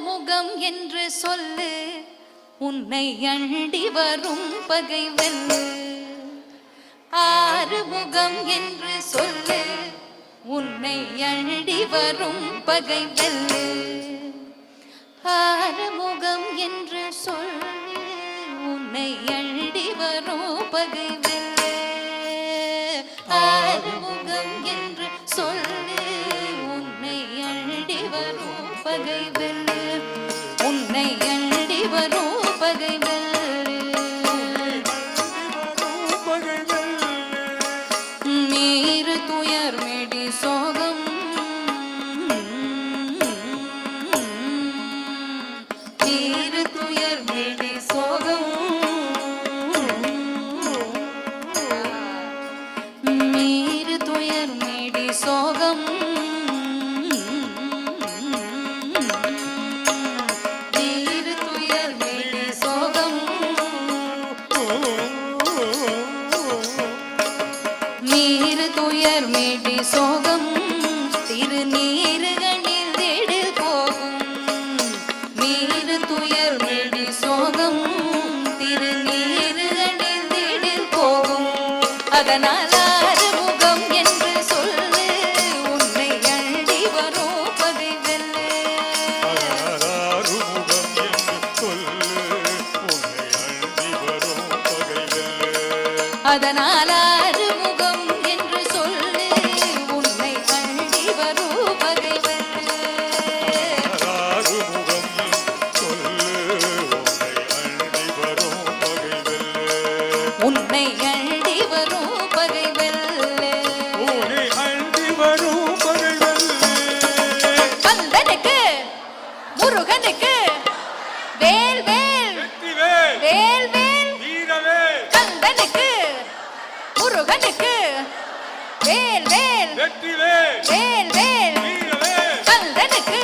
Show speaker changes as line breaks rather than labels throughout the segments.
முகம் என்று சொல்லு. உன்னை அண்டி வரும் பகைவன். ஆறு முகம் என்று சொல்லு. உன்னை அழடி வரும் பகை வெல்லு ஆறுமுகம் என்று சொல்லு. உன்னை அழடி வரும் பகை வரும் துயர் மேடி சோகம் திருநீறுகளில் திடில் போகும். நீரு துயர் மேடி சோகம் திருநீறுகளில் திடில் போகும். அதனால் முருகனுக்கு. வேல் வேல். வேல். வேல் வேல். கந்தனுக்கு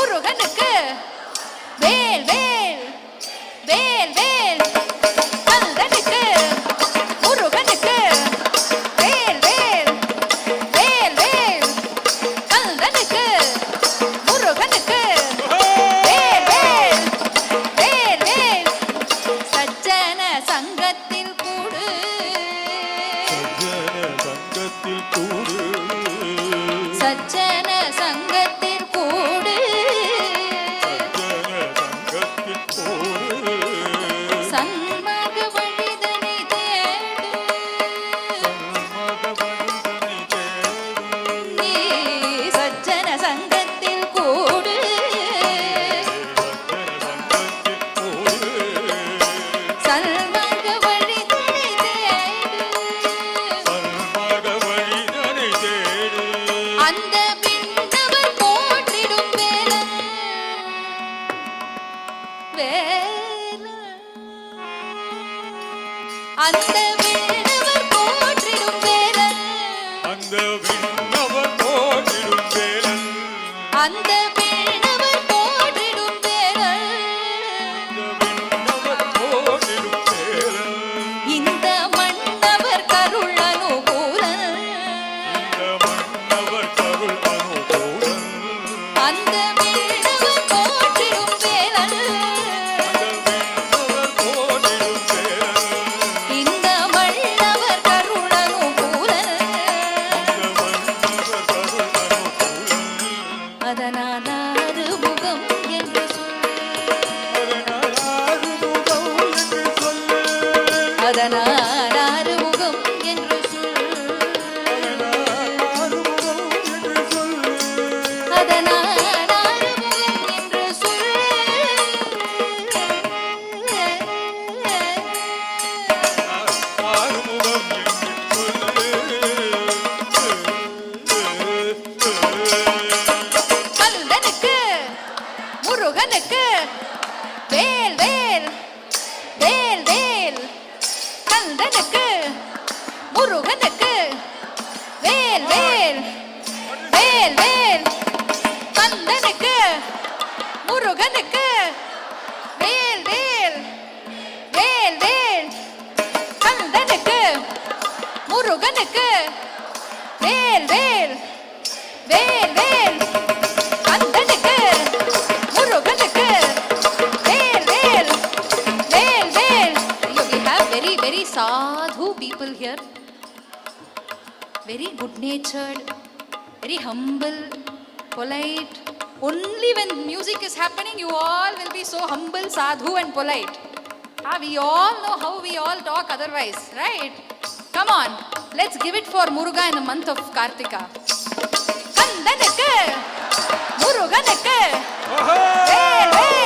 முருகனுக்கு வேல் வேல்.
Oh.
அந்த
அதனால் ஆறுமுகம் என்று
சொல் என்று சொல் முருகனுக்கு வேல் வேல் வேல் வேல் கந்தனுக்கு முருகனுக்கு. வேல் வேல் வேல் வேல். கந்தனுக்கு முருகனுக்கு. வேல் வேல் வேல் வேல். கந்தனுக்கு முருகனுக்கு. வேல் வேல் வேல் வேல். very sadhu people here. Very good natured, very humble, polite. Only when music is happening, you all will be so humble, sadhu, and polite. Ah, we all know how we all talk otherwise, right? Come on, let's give it for Muruga in the month of Kartika. Kandanakku, oho
hey, hey.